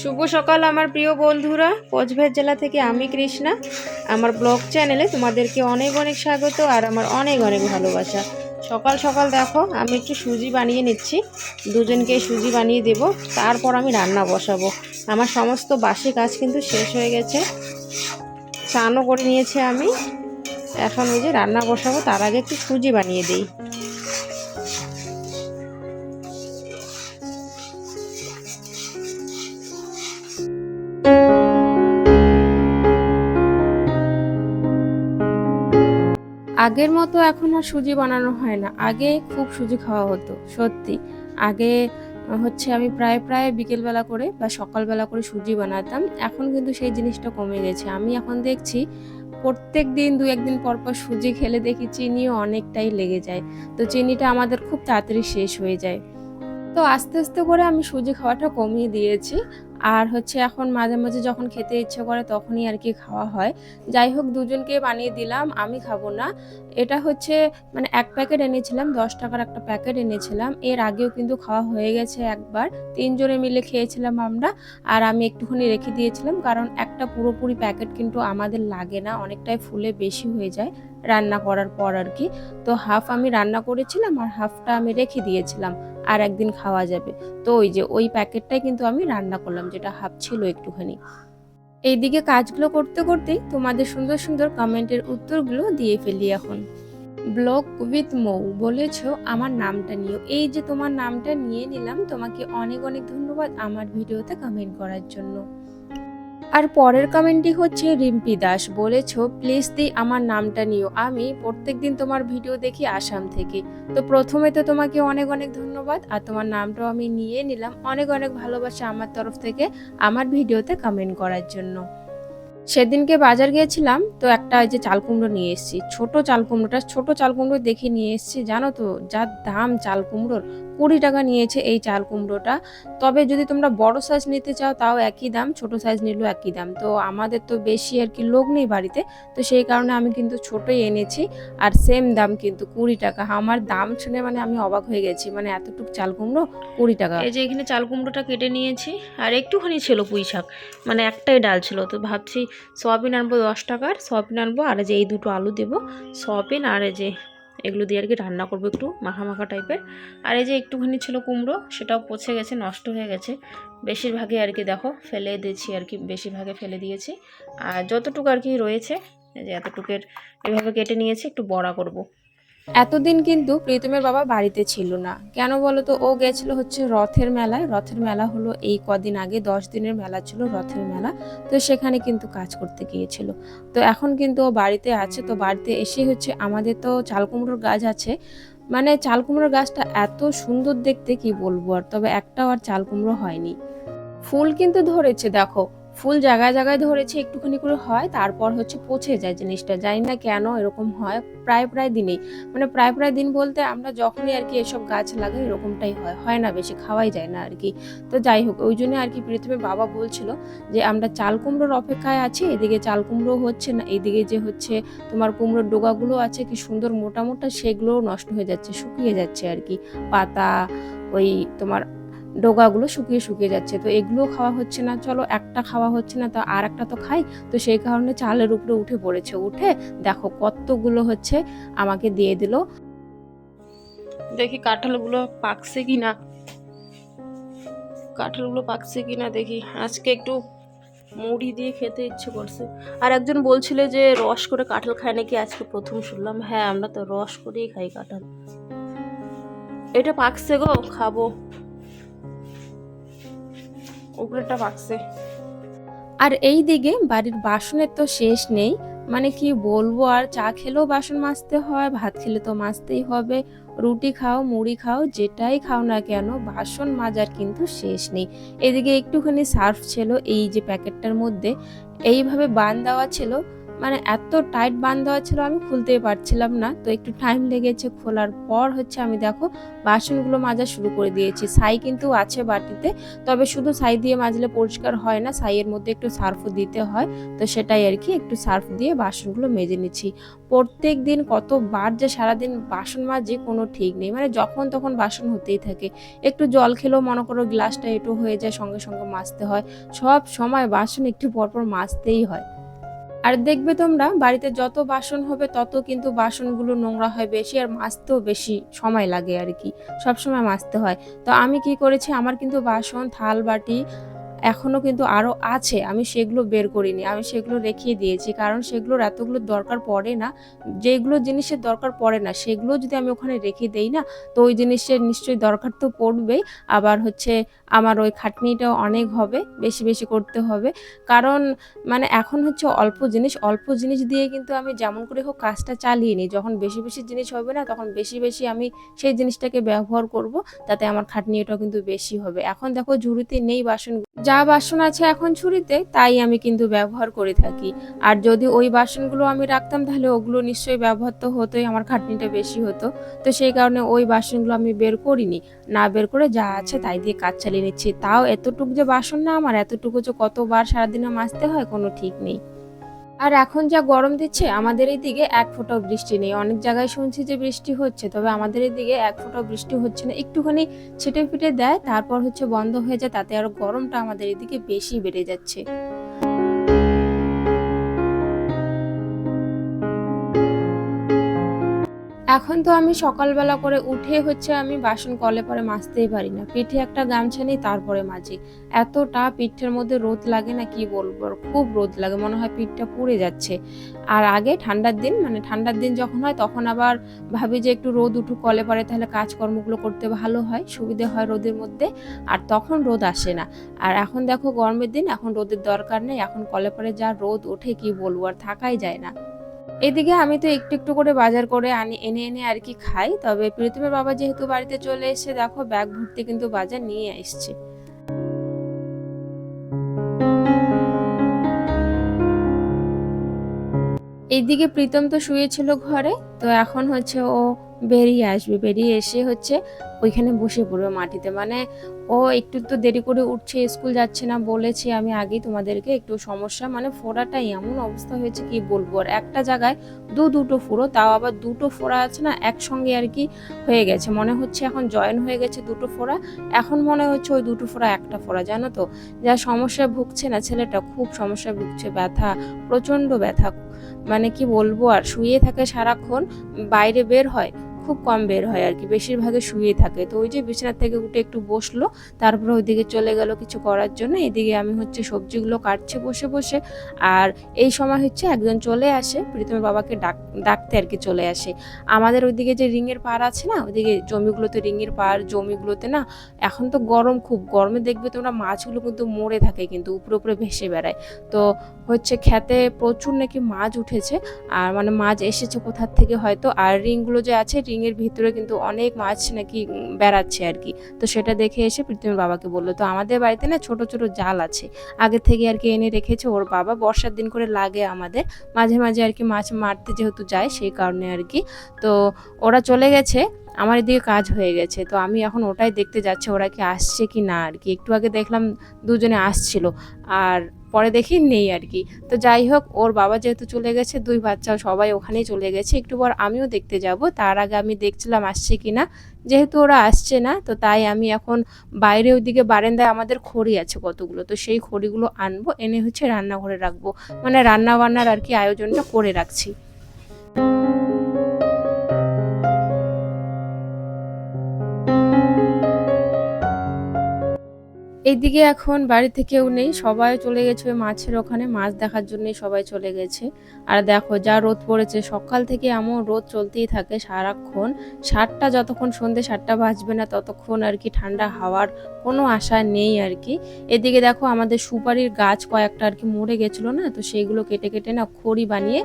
শুভ সকাল আমার প্রিয় বন্ধুরা, কোচবিহার জেলা থেকে আমি কৃষ্ণা। আমার ব্লগ চ্যানেলে তোমাদেরকে অনেক অনেক স্বাগত আর আমার অনেক অনেক ভালোবাসা। সকাল সকাল দেখো, আমি একটু সুজি বানিয়ে নিচ্ছি। দুজনকে সুজি বানিয়ে দেব, তারপর আমি রান্না বসাবো। আমার সমস্ত বাসি কাজ কিন্তু শেষ হয়ে গেছে। স্নানও করে নিয়েছি আমি। এখন ওই যে রান্না বসাবো, তার আগে একটু সুজি বানিয়ে দিই। আগের মতো এখন আর সুজি বানানো হয় না। আগে খুব সুজি খাওয়া হতো, সত্যি। আগে হচ্ছে আমি প্রায় প্রায় বিকেলবেলা করে বা সকালবেলা করে সুজি বানাতাম। এখন কিন্তু সেই জিনিসটা কমে গেছে। আমি এখন দেখছি প্রত্যেক দিন, দু একদিন পর পর সুজি খেলে দেখি চিনিও অনেকটাই লেগে যায়। তো চিনিটা আমাদের খুব তাড়াতাড়ি শেষ হয়ে যায়। তো আস্তে আস্তে করে আমি সুজি খাওয়াটা কমিয়ে দিয়েছি। আর হচ্ছে এখন মাঝে মাঝে যখন খেতে ইচ্ছে করে তখনই আর কি খাওয়া হয়। যাই হোক, দুজনকে বানিয়ে দিলাম, আমি খাব না। এটা হচ্ছে মানে এক প্যাকেট এনেছিলাম, দশ টাকার একটা প্যাকেট এনেছিলাম। এর আগেও কিন্তু খাওয়া হয়ে গেছে একবার। তিনজনে মিলে খেয়েছিলাম আমরা আর আমি একটুখানি রেখে দিয়েছিলাম, কারণ একটা পুরোপুরি প্যাকেট কিন্তু আমাদের লাগে না, অনেকটাই ফুলে বেশি হয়ে যায়। রান্না করার পর আর কি। তো হাফ আমি রান্না করেছিলাম আর হাফটা আমি রেখে দিয়েছিলাম, আর একদিন খাওয়া যাবে। তো ওই যে ওই প্যাকেটটাই কিন্তু আমি রান্না করলাম, যেটা হাফ ছিল একটুখানি। এইদিকে কাজগুলো করতে করতেই তোমাদের সুন্দর সুন্দর কমেন্টের উত্তরগুলো দিয়ে ফেলি এখন। ব্লগ উইথ মৌ বলেছ আমার নামটা নিও। এই যে তোমার নামটা নিয়ে নিলাম, তোমাকে অনেক অনেক ধন্যবাদ আমার ভিডিওতে কমেন্ট করার জন্য। আর পরের কমেন্টটি হচ্ছে, রিম্পি দাস বলেছ, প্লিজ দি আমার নামটা নিও। আমি প্রত্যেকদিন তোমার ভিডিও দেখি আসাম থেকে। তো প্রথমে তো তোমাকে অনেক অনেক ধন্যবাদ, আর তোমার নামটাও আমি নিয়ে নিলাম। অনেক অনেক ভালোবাসা আমার তরফ থেকে আমার ভিডিওতে কমেন্ট করার জন্য। সেদিনকে বাজার গিয়েছিলাম, তো একটা যে চাল কুমড়ো নিয়ে এসেছি। ছোট চাল কুমড়োটা, ছোট চাল কুমড়ো দেখে নিয়ে এসেছি। জানো তো, যার দাম চাল কুমড়োর কুড়ি টাকা নিয়েছে এই চাল কুমড়োটা। তবে যদি তোমরা বড় সাইজ নিতে চাও, তাও একই দাম, ছোট সাইজ নিলেও একই দাম। তো আমাদের তো বেশি আর কি লোক নেই বাড়িতে, তো সেই কারণে আমি কিন্তু ছোটই এনেছি। আর সেম দাম কিন্তু কুড়ি টাকা। আমার দাম শুনে মানে আমি অবাক হয়ে গেছি মানে এতটুকু চাল কুমড়ো কুড়ি টাকা। এই যে এখানে চাল কুমড়োটা কেটে নিয়েছি, আর একটুখানি ছিল পুঁই শাক মানে একটাই ডাল ছিল। তো ভাবছি, সয়াবিন আনব দশ টাকার, সয়াবিন আনব, আর যে এই দুটো আলু দেবো, সয়াবিন আর যে এগুলো দিয়ে আর কি রান্না করব একটু মাখা মাখা টাইপের। আর এই যে একটুখানি ছিল কুমড়ো, সেটাও পচে গেছে, নষ্ট হয়ে গেছে। বেশিরভাগে আর কি দেখো ফেলে দিয়েছি আর কি, বেশিরভাগে ফেলে দিয়েছি। আর যতটুকু আর কি রয়েছে যে এতটুকের এভাবে কেটে নিয়েছি, একটু বড়া করব। এতদিন কিন্তু প্রীতমের বাবা বাড়িতে ছিল না। কেন বলো তো ও গেছিল হচ্ছে রথের মেলায়। রথের মেলা হলো এই কদিন আগে, দশ দিনের মেলা ছিল রথের মেলা। তো সেখানে কিন্তু কাজ করতে গিয়েছিল। তো এখন কিন্তু ও বাড়িতে আছে। তো বাড়িতে এসে হচ্ছে আমাদের তো চাল কুমড়োর গাছ আছে। মানে চাল কুমড়োর গাছটা এত সুন্দর দেখতে, কি বলব আর? তবে একটাও আর চাল কুমড়ো হয়নি। ফুল কিন্তু ধরেছে, দেখো। ফুল জায়গায় জায়গায় ধরেছে, একটুখানি করে হয়, তারপর হচ্ছে পচে যায় জিনিসটা। জানি না কেন এরকম হয়, প্রায় প্রায় দিনেই। মানে প্রায় প্রায় দিন বলতে আমরা যখনই আর কি এসব গাছ লাগাই, এরকমটাই হয়। হয় না বেশি, খাওয়াই যায় না আর কি। তো যাই হোক, ওই জন্য আর কি প্রথমে বাবা বলছিল যে, আমরা চাল কুমড়োর অপেক্ষায় আছি, এদিকে চাল কুমড়ো হচ্ছে না, এদিকে যে হচ্ছে তোমার কুমড়োর ডোগাগুলো আছে, কি সুন্দর মোটা মোটা, সেগুলোও নষ্ট হয়ে যাচ্ছে, শুকিয়ে যাচ্ছে আর কি। পাতা, ওই তোমার ডোগাগুলো শুকিয়ে শুকিয়ে যাচ্ছে। তো এগুলো খাওয়া হচ্ছে না। চলো একটা খাওয়া হচ্ছে না, তো আর একটা তো খাই। তো সেই কারণে চালের উপরে উঠে পড়েছে। উঠে দেখো কতগুলো হচ্ছে আমাকে দিয়ে দিল। দেখি কাঁঠালগুলো পাকছে কি না কাঁঠালগুলো পাকছে কি না দেখি। আজকে একটু মুড়ি দিয়ে খেতে ইচ্ছে করছে। আর একজন বলছিল যে রস করে কাঁঠাল খায় নাকি? আজকে প্রথম শুনলাম। হ্যাঁ আমরা তো রস করেই খাই কাঁঠাল। এটা পাকছে গো, খাব। উপরেটা পাকছে আর এই দিকে বাড়ির বাসনের তো শেষ নেই। মানে কি বলব, আর চা খেলেও বাসন মাজতে হয়, ভাত খেলে তো মাজতেই হবে। রুটি খাও, মুড়ি খাও, যেটাই খাও না কেন, বাসন মাজার কিন্তু শেষ নেই। এদিকে একটুখানি সার্ফ ছিল এই যে প্যাকেটটার মধ্যে। এইভাবে বান দেওয়া ছিল মানে এত টাইট বাঁধ দেওয়া ছিল আমি খুলতেই পারছিলাম না। তো একটু টাইম লেগেছে খোলার পর হচ্ছে আমি দেখো বাসনগুলো মাজা শুরু করে দিয়েছি। ছাই কিন্তু আছে বাটিতে, তবে শুধু ছাই দিয়ে মাজলে পরিষ্কার হয় না, ছাইয়ের মধ্যে একটু সার্ফও দিতে হয়। তো সেটাই আর কি, একটু সার্ফ দিয়ে বাসনগুলো মেজে নিচ্ছি। প্রত্যেক দিন কতবার যে সারাদিন বাসন মাজি কোনো ঠিক নেই। মানে যখন তখন বাসন হতেই থাকে। একটু জল খেলেও মনে করো গ্লাসটা একটু হয়ে যায়, সঙ্গে সঙ্গে মাজতে হয়। সব সময় বাসন একটু পরপর মাজতেই হয়। আর দেখবে তোমরা, বাড়িতে যত বাসন হবে তত কিন্তু বাসনগুলো নোংরা হয় বেশি আর মাজতেও বেশি সময় লাগে আর কি, সবসময় মাজতে হয়। তো আমি কি করেছি, আমার কিন্তু বাসন, থাল, বাটি এখনও কিন্তু আরও আছে, আমি সেগুলো বের করিনি, আমি সেগুলো রেখিয়ে দিয়েছি, কারণ সেগুলোর এতগুলো দরকার পড়ে না যেগুলো জিনিসের দরকার পড়ে না, সেগুলো যদি আমি ওখানে রেখে দেই না, তো ওই জিনিসের নিশ্চয়ই দরকার তো পড়বেই, আবার হচ্ছে আমার ওই খাটনিটাও অনেক হবে, বেশি বেশি করতে হবে। কারণ মানে এখন হচ্ছে অল্প জিনিস অল্প জিনিস দিয়ে কিন্তু আমি যেমন করে হোক কাজটা চালিয়ে নিই। যখন বেশি বেশি জিনিস হবে না, তখন বেশি বেশি আমি সেই জিনিসটাকে ব্যবহার করব, তাতে আমার খাটনিটাও কিন্তু বেশি হবে। এখন দেখো ঝুড়িতে নেই বাসন, যা বাসন আছে এখন ঝুড়িতে, তাই আমি কিন্তু ব্যবহার করে থাকি। আর যদি ওই বাসনগুলো আমি রাখতাম, তাহলে ওগুলো নিশ্চয়ই ব্যবহার তো হতোই, আমার খাটনিটা বেশি হতো। তো সেই কারণে ওই বাসনগুলো আমি বের করিনি। না বের করে যা আছে তাই দিয়ে কাজ চালিয়ে নিচ্ছি। তাও এতটুকু যে বাসন না আমার, এতটুকু যে কতবার সারাদিনে মাজতে হয়, কোনো ঠিক নেই। আর এখন যা গরম দিচ্ছে, আমাদের এই দিকে এক ফোঁটাও বৃষ্টি নেই। অনেক জায়গায় শুনছি যে বৃষ্টি হচ্ছে, তবে আমাদের এই দিকে এক ফোঁটাও বৃষ্টি হচ্ছে না। একটুখানি ছিটে ফিটে দেয়, তারপর হচ্ছে বন্ধ হয়ে যায়, তাতে আরও গরমটা আমাদের এদিকে বেশি বেড়ে যাচ্ছে। এখন তো আমি সকালবেলা করে উঠে হচ্ছে আমি বাসন কলে পরে মাজতেই পারি না। পিঠে একটা গামছা নেই, তারপরে মাজি। এতটা পিঠের মধ্যে রোদ লাগে না, কি বলব? খুব রোদ লাগে, মনে হয় পিঠটা পুড়ে যাচ্ছে। আর আগে ঠান্ডার দিন মানে ঠান্ডার দিন যখন হয়, তখন আবার ভাবি যে একটু রোদ উঠুক, কলে পরে তাহলে কাজকর্মগুলো করতে ভালো হয়, সুবিধে হয় রোদের মধ্যে। আর তখন রোদ আসে না। আর এখন দেখো গরমের দিন, এখন রোদের দরকার নেই, এখন কলে পরে যা রোদ ওঠে, কি বলব? আর থাকাই যায় না। এদিকে আমি তো একটু একটু করে বাজার করে আনি, এনে এনে আর কি খাই। তবে প্রীতমের বাবা যেহেতু বাড়িতে চলে এসে দেখো, ব্যাগ ভর্তি কিন্তু বাজার নিয়ে এসছে। এইদিকে প্রীতম তো শুয়েছিল ঘরে, তো এখন হচ্ছে ও বেরিয়ে আসবে। বেরিয়ে এসে হচ্ছে ওইখানে বসে পড়বে মাটিতে। মানে ও একটু তো দেরি করে উঠছে, স্কুল যাচ্ছে না বলেছি আমি আগেই তোমাদেরকে, একটু সমস্যা। মানে ফোড়াটা এমন অবস্থা হয়েছে কি বলব? আর একটা জায়গায় দু দুটো ফোড়ো, তাও আবার দুটো ফোড়া আছে না, একসঙ্গে আর কি হয়ে গেছে। মনে হচ্ছে এখন জয়েন হয়ে গেছে দুটো ফোড়া, এখন মনে হচ্ছে ওই দুটো ফোড়া একটা ফোড়া, জানো তো? যা সমস্যায় ভুগছে না ছেলেটা, খুব সমস্যায় ভুগছে, ব্যথা, প্রচণ্ড ব্যথা। মানে কি বলব? আর শুয়ে থাকে সারাক্ষণ, বাইরে বের হয় খুব কম বের হয় আর কি, বেশিরভাগে শুয়ে থাকে। তো ওই যে বিছানার থেকে উঠে একটু বসল, তারপরে ওইদিকে চলে গেল কিছু করার জন্য। এদিকে আমি হচ্ছে সবজিগুলো কাটছি বসে বসে। আর এই সময় হচ্ছে একজন চলে আসে, প্রীতমের বাবাকে ডাক, ডাকতে আর কি চলে আসে। আমাদের ওইদিকে যে রিংয়ের পার আছে না, ওইদিকে জমিগুলোতে রিংয়ের পার জমিগুলোতে না, এখন তো গরম খুব। গরমে দেখবে তোমরা মাছগুলো কিন্তু মরে থাকে কিন্তু, উপরে উপরে ভেসে বেড়ায়। তো হচ্ছে খেতে প্রচুর নাকি মাছ উঠেছে, আর মানে মাছ এসেছে কোথার থেকে হয়তো। আর রিংগুলো যে আছে রিংয়ের ভিতরে কিন্তু অনেক মাছ নাকি বেড়াচ্ছে আর কি। তো সেটা দেখে এসে প্রীতমের বাবাকে বলল, তো আমাদের বাড়িতে না ছোট ছোট জাল আছে। আগে থেকে আর কি এনে রেখেছে ওর বাবা। বর্ষার দিন করে লাগে আমাদের। মাঝে মাঝে আর কি মাছ মারতে যেহেতু যায় সেই কারণে আর কি। তো ওরা চলে গেছে। আমার এদিকে কাজ হয়ে গেছে, তো আমি এখন ওটাই দেখতে যাচ্ছি ওরা কি আসছে কি না আর কি। একটু আগে দেখলাম দুজনে আসছিল, আর পরে দেখি নেই আর কি। তো যাই হোক, ওর বাবা যেহেতু চলে গেছে, দুই বাচ্চা সবাই ওখানেই চলে গেছে। একটু পর আমিও দেখতে যাব, তার আগে আমি দেখছিলাম আসছে কি না। যেহেতু ওরা আসছে না, তো তাই আমি এখন বাইরে ওইদিকে বারান্দায় আমাদের খড়ি আছে কতগুলো, তো সেই খড়িগুলো আনব, এনে হচ্ছে রান্নাঘরে রাখব। মানে রান্না বান্নার আর কি আয়োজনটা করে রাখছি। এইদিকে এখন বাড়িতে কেউ নেই, সবাই চলে গেছে মাছের ওখানে, মাছ দেখার জন্যই সবাই চলে গেছে। আর দেখো, যা রোদ পড়েছে, সকাল থেকে এমন রোদ চলতেই থাকে সারাক্ষণ। সাতটা যতক্ষণ সন্ধে সাতটা বাজবে না, ততক্ষণ আর কি ঠান্ডা হাওয়ার কোনো আশা নেই আর কি। এদিকে দেখো আমাদের সুপারির গাছ কয়েকটা আর কি মরে গেছিল না, তো সেইগুলো কেটে কেটে না খড়ি বানিয়ে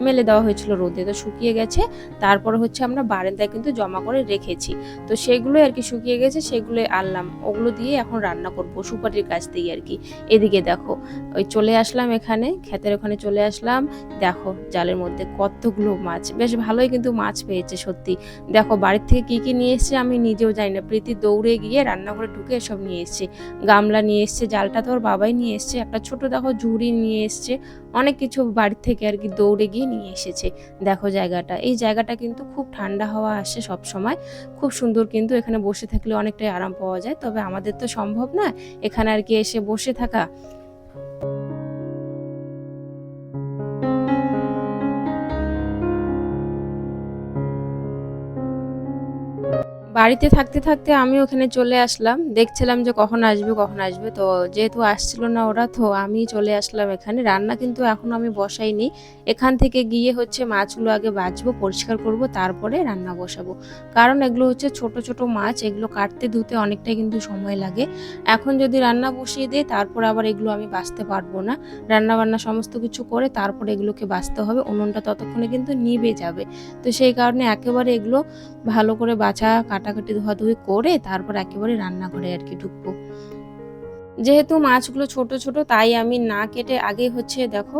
মেলে দেওয়া হয়েছিল রোদে, তো শুকিয়ে গেছে। তারপরে হচ্ছে আমরা বারান্দায় কিন্তু জমা করে রেখেছি। তো সেগুলো আর কি শুকিয়ে গেছে সেগুলো আনলাম। ওগুলো দিয়ে এখন রান্না করব, সুপারির গাছ দিয়ে আর কি। এদিকে দেখো, ওই চলে আসলাম এখানে, ক্ষেতের ওখানে চলে আসলাম। দেখো, জালের মধ্যে কতগুলো মাছ। বেশ ভালোই কিন্তু মাছ পেয়েছে, সত্যি। দেখো, বাড়ির থেকে কি কি নিয়ে এসছে আমি নিজেও জানি না। প্রীতি দৌড়ে গিয়ে রান্নাঘরে ঢুকে সব নিয়ে এসছে। গামলা নিয়ে এসছে, জালটা তো ওর বাবাই নিয়ে এসছে। একটা ছোট দেখো ঝুড়ি নিয়ে এসছে। অনেক কিছু বাড়ির থেকে আর কি দৌড়ে গিয়ে নিয়ে এসেছে। দেখো জায়গাটা। এই জায়গাটা কিন্তু খুব ঠান্ডা হাওয়া আসে সব সময় খুব সুন্দর কিন্তু এখানে বসে থাকলে অনেকটাই আরাম পাওয়া যায়। তবে আমাদের তো সম্ভব না এখানে আর কি এসে বসে থাকা। বাড়িতে থাকতে থাকতে আমি ওখানে চলে আসলাম। দেখছিলাম যে কখন আসবে কখন আসবে। তো যেহেতু আসছিল না ওরা, তো আমি চলে আসলাম এখানে। রান্না কিন্তু এখন আমি বসাইনি। এখান থেকে গিয়ে হচ্ছে মাছগুলো আগে বাছবো পরিষ্কার করব, তারপরে রান্না বসাবো। কারণ এগুলো হচ্ছে ছোট ছোট মাছ। এগুলো কাটতে, ধুতে অনেকটাই কিন্তু সময় লাগে। এখন যদি রান্না বসিয়ে দিই, তারপর আবার এগুলো আমি বাঁচতে পারব না। রান্না বান্না সমস্ত কিছু করে তারপরে এগুলোকে বাঁচতে হবে। উনুনটা ততক্ষণে কিন্তু নিভে যাবে। তো সেই কারণে একেবারে এগুলো ভালো করে বাছা কাটাকাটি ধোয়াধুয়ি করে তারপর একেবারে রান্নাঘরে আর কি ঢুকবো। যেহেতু মাছগুলো ছোট ছোট, তাই আমি না কেটে আগে হচ্ছে দেখো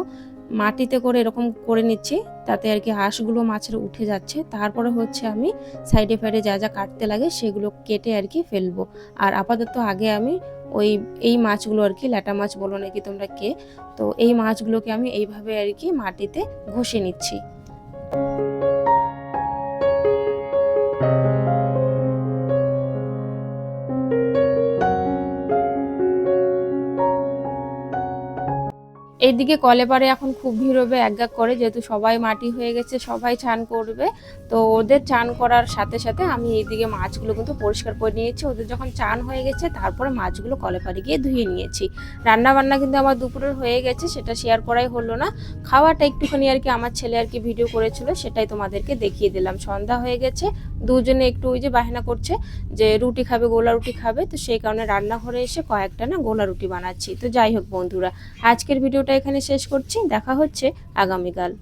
মাটিতে করে এরকম করে নিচ্ছি, তাতে আর কি হাঁসগুলো মাছের উঠে যাচ্ছে। তারপরে হচ্ছে আমি সাইডে ফাইডে যা যা কাটতে লাগে সেগুলো কেটে আর কি ফেলব। আর আপাতত আগে আমি ওই, এই মাছগুলো আর কি, ল্যাটা মাছ বলো নাকি তোমরা কে, তো এই মাছগুলোকে আমি এইভাবে আর কি মাটিতে ঘষে নিচ্ছি। এইদিকে কলে পারে এখন খুব ভিড় হবে একগাক করে, যেহেতু সবাই মাটি হয়ে গেছে, সবাই চান করবে। তো ওদের চান করার সাথে সাথে আমি এইদিকে মাছগুলো কিন্তু পরিষ্কার করে নিয়েছি। ওদের যখন চান হয়ে গেছে, তারপরে মাছগুলো কলে পারে গিয়ে ধুয়ে নিয়েছি। রান্না বান্না কিন্তু আমার দুপুরের হয়ে গেছে, সেটা শেয়ার করাই হলো না। খাওয়াটা একটুখানি আর কি আমার ছেলে আর কি ভিডিও করেছিল, সেটাই তোমাদেরকে দেখিয়ে দিলাম। সন্ধ্যা হয়ে গেছে দুজনে একটু ওই যে বাহানা করছে যে রুটি খাবে, গোলা রুটি খাবে, তো সেই কারণে রান্নাঘরে এসে কয়েকটা না গোলা রুটি বানাচ্ছি। তো যাই হোক বন্ধুরা, আজকের ভিডিওটা এখানে শেষ করছি, দেখা হচ্ছে আগামীকাল।